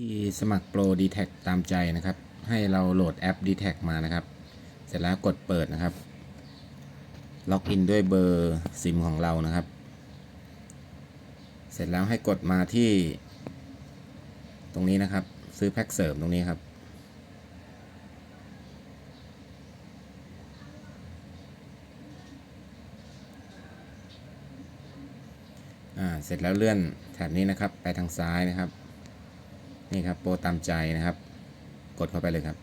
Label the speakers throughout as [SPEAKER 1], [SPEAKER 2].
[SPEAKER 1] ที่สมัครโปร d t แทตามใจนะครับ ให้เราโหลดแอป d t แทมานะครับ เสร็จแล้วกดเปิดนะครับ ล็อกอินด้วยเบอร์ซิมของเรานะครับ เสร็จแล้วให้กดมาที่ ตรงนี้นะครับ ซื้อแพ็กเสริมตรงนี้ครับอ่าเสร็จแล้วเลื่อนแถบนี้นะครับ ไปทางซ้ายนะครับ นี่ครับโปรตามใจนะครับ กดเข้าไปเลยครับ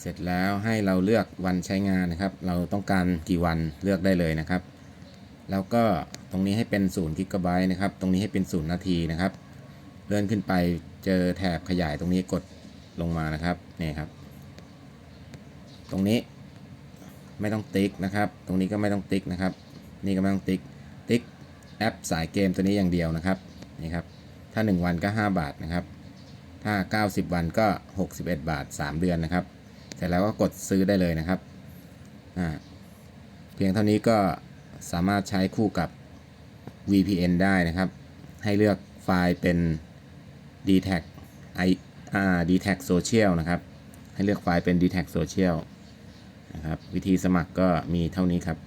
[SPEAKER 1] เสร็จแล้วให้เราเลือกวันใช้งานนะครับ เราต้องการกี่วันเลือกได้เลยนะครับ แล้วก็ตรงนี้ให้เป็น0กิกะไบต์นะครับ ตรงนี้ให้เป็น0นาทีนะครับ เลื่อนขึ้นไปเจอแถบขยายตรงนี้กดลงมานะครับนี่ครับ ตรงนี้ ไม่ต้องติ๊กนะครับ ตรงนี้ก็ไม่ต้องติ๊กนะครับ นี่ก็ไม่ต้องติ๊ก ติ๊กแอปสายเกมตัวนี้อย่างเดียวนะครับ นี่ครับ ถ้า 1 วันก็ 5 บาทนะครับ ถ้า 90 วันก็ 61 บาท 3 เดือนนะครับ เสร็จแล้วก็กดซื้อได้เลยนะครับอ่าเพียงเท่านี้ก็สามารถใช้คู่กับ VPN ได้นะครับ ให้เลือกไฟล์เป็น d t a c i อ่า d t a c Social นะครับ ให้เลือกไฟล์เป็น d t a c Social นะครับ วิธีสมัครก็มีเท่านี้ครับ